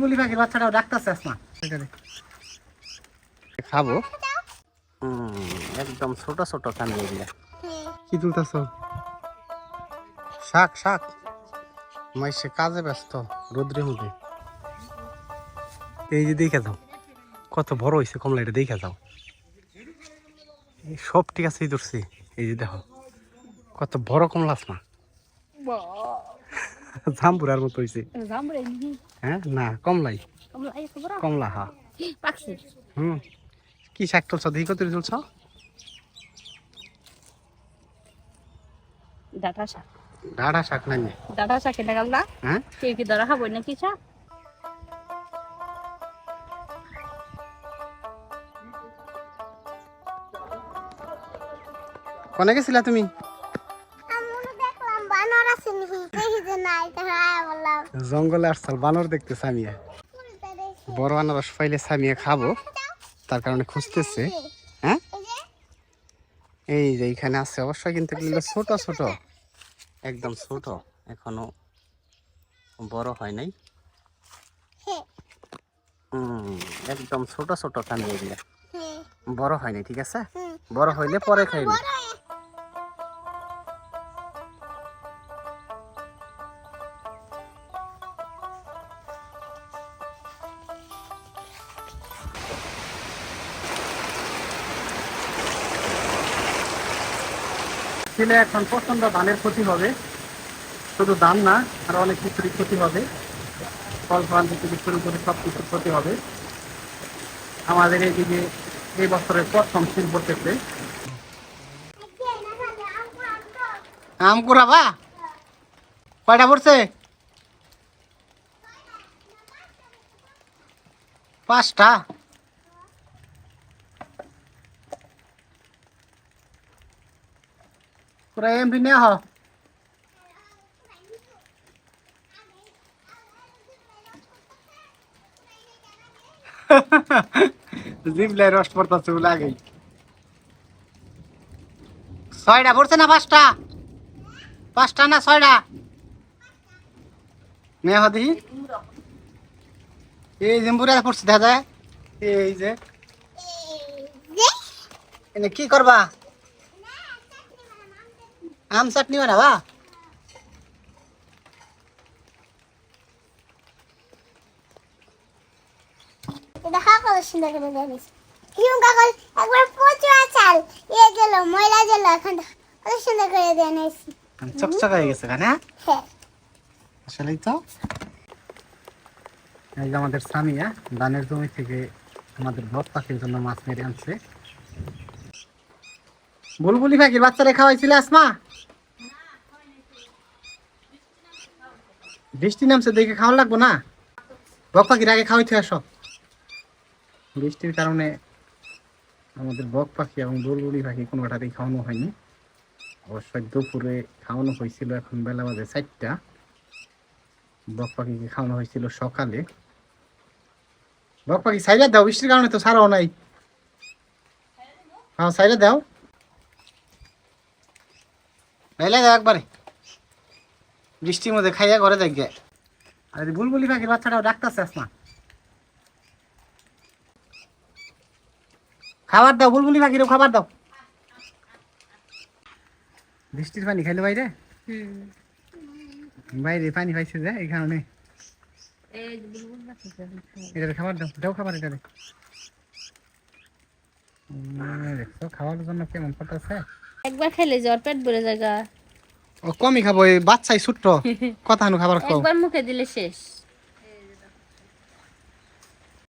বুলবুলি পাখির বাচ্চাটাও ডাকতেছে আসমা। খাব। একদম ছোট ছোট কান্দি এগুলা। কি তুলতেছ? শাক শাক। মাইসে কাজে ব্যস্ত রোদ্রে মধ্যে এই যে দেখে যাও কত বড় হয়েছে কমলা এটা দেখে যাও। সব ঠিক আছে ধরছি এই যে দেখো কত বড় কমলা আসমা। জাম্বুরার মতো নি। হ্যাঁ? না কমলাই। কমলা হা। হুম। কি শাক তুলছ? দেখি কত তুলছ? ডাটা শাক। ডাঁড়া শাক নাই ডাটা শাক এটা গাল্লা হ্যাঁ? কেউ কি ধরা খাব না কি শাক? কোনে গেছিলা তুমি? জঙ্গলে আসছাল বানর দেখতে সামিয়া বড় আনারস পাইলে সামিয়া খাব। তার কারণে খুঁজতেছে। হ্যাঁ? এই যে এখানে আছে অবশ্যই কিন্তু এগুলো ছোট ছোট একদম ছোট। এখনও বড় হয় নাই। হুম, একদম ছোট ছোট কান্দি এগুলা। বড় হয় নাই ঠিক আছে? বড় হইলে পরে খাইবি। ছেলে এখন প্রচণ্ড ধানের ক্ষতি হবে। শুধু ধান না, আর অনেক কিছুরই ক্ষতি হবে। ফল ফল থেকে শুরু করে সব কিছুর ক্ষতি হবে। আমাদের এইদিকে এই বছরের প্রথম শীত পড়তেছে। আম কুড়াবা কয়টা পড়ছে? পাঁচটা? পুরা এমপি নিয়ে হ জিবলাই রস পড়তেছে আগেই ছয়টা পড়ছে না পাঁচটা পাঁচটা না ছয়টা নে হদি এই বুড়া পড়ছে দেখা যায় এই যে কি করবা আম চাটনি বানাবা? দেখা কত সুন্দর করে জানিস। হিম কাকল একবার প্রচুর চাল ইয়ে গেল ময়লা গেল এখন কত সুন্দর করে জানিস। চকচক হয়ে গেছে কেন হ্যাঁ? আসলেই তো। এই যে আমাদের সামিয়া ধানের জমি থেকে আমাদের বক পাখির জন্য মাছ মেরে আনছে। বুলবুলি পাখির বাচ্চারা খাওয়াইছিলে আসমা? বৃষ্টি নামছে, দেখে খাওয়া লাগবো না? বক পাখির আগে খাওয়াই খাওয়াইতে আসো। বৃষ্টির কারণে আমাদের বক পাখি এবং বুলবুলি পাখি কোনোটাতেই খাওয়ানো হয়নি। অবশ্যই দুপুরে খাওয়ানো হয়েছিল এখন বেলা বাজে চারটা। বক পাখিকে খাওয়ানো হয়েছিল সকালে। বক পাখি সাইডে দাও, বৃষ্টির কারণে তো সারাও নাই। হ্যাঁ সাইডে দাও। নাইলে দাও একবারে। বৃষ্টির মধ্যে খাইয়া ঘরে গে। আর বুলবুলি পাখির বাচ্চাটাও ডাকতেছে আসমা। খাবার দাও বুলবুলি পাখিরও খাবার দাও। বৃষ্টির পানি খাইলে বাইরে? বাইরে পানি পাইছে যে এই কারণে। খাবার দাও দাও খাবার এটারে উম, দেখছ খাওয়ার জন্য কেমন করতেছে একবার খেলে জ্বর পেট জায়গা ও কমই খাব এই বাচ্চাই ছোট্ট কথা হানু খাবার খাও। একবার মুখে দিলে শেষ।